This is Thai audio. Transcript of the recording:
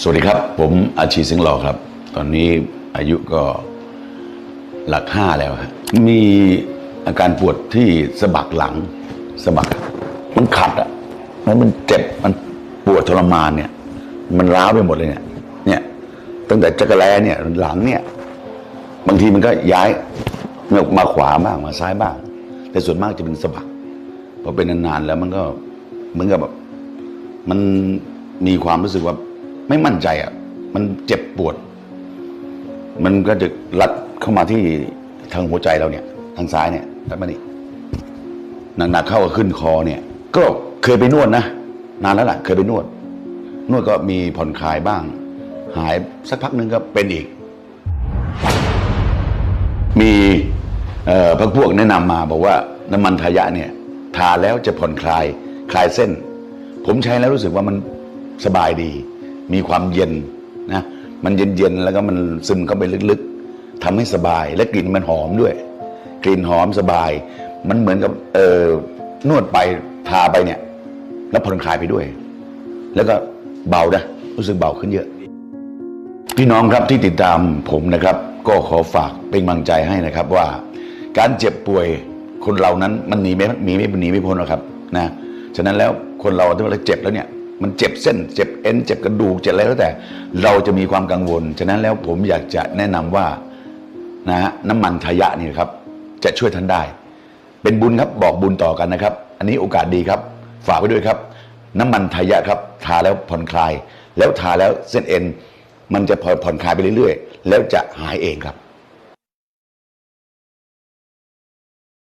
สวัสดีครับ ผมอาชีสิงห์หล่อครับ ตอนนี้อายุก็หลักห้าแล้วฮะมีอาการปวดที่สะบักหลังสะบัก มันขัดอะแล้วมันเจ็บมันปวดทรมานเนี่ย มันร้าวไปหมดเลยเนี่ย เนี่ย ตั้งแต่จักรแลเนี่ยหลังเนี่ย บางทีมันก็ย้ายมาขวาบ้างมาซ้ายบ้าง แต่ส่วนมากจะเป็นสะบักพอเป็นนานๆแล้วมันก็ เหมือนกับแบบมันมีความรู้สึกว่าไม่มั่นใจอะ มันเจ็บปวด มันก็จะรัดเข้ามาที่ทางหัวใจเราเนี่ย ทางซ้ายเนี่ยรัดมานี่หนักๆเข้าก็ขึ้นคอเนี่ย ก็เคยไปนวดนะนานแล้วล่ะ เคยไปนวด นวดก็มีผ่อนคลายบ้าง หายสักพักหนึ่งก็เป็นอีก มีพักพวกแนะนำมาบอกว่าน้ำมันทายะเนี่ย ทาแล้วจะผ่อนคลาย คลายเส้น ผมใช้แล้วรู้สึกว่ามันสบายดี มีความเย็นนะมันเย็นๆแล้วก็มันซึมเข้าไปลึกๆทำให้สบายและกลิ่นมันหอมด้วย กลิ่นหอมสบาย มันเหมือนกับเออนวดไปทาไปเนี่ย แล้วผ่อนคลายไปด้วย แล้วก็เบานะรู้สึกเบาขึ้นเยอะ พี่น้องครับที่ติดตามผมนะครับ ก็ขอฝากเป็นกำลังใจให้นะครับว่า การเจ็บป่วยคนเรานั้นมันหนีไม่หนีไม่หนีไม่พ้นหรอกครับนะ ฉะนั้นแล้วคนเราถ้าเราเจ็บแล้วเนี่ยมันเจ็บเส้น เจ็บเอ็นเจ็บกระดูกเจ็บอะไรแล้วแต่ เราจะมีความกังวล ฉะนั้นแล้วผมอยากจะแนะนำว่านะฮะน้ำมันทายะนี่ครับ จะช่วยท่านได้ เป็นบุญครับบอกบุญต่อกันนะครับ อันนี้โอกาสดีครับ ฝากไว้ด้วยครับ น้ำมันทายะครับ ทาแล้วผ่อนคลาย แล้วทาแล้วเส้นเอ็น มันจะผ่อนคลายไปเรื่อยๆ แล้วจะหายเองครับ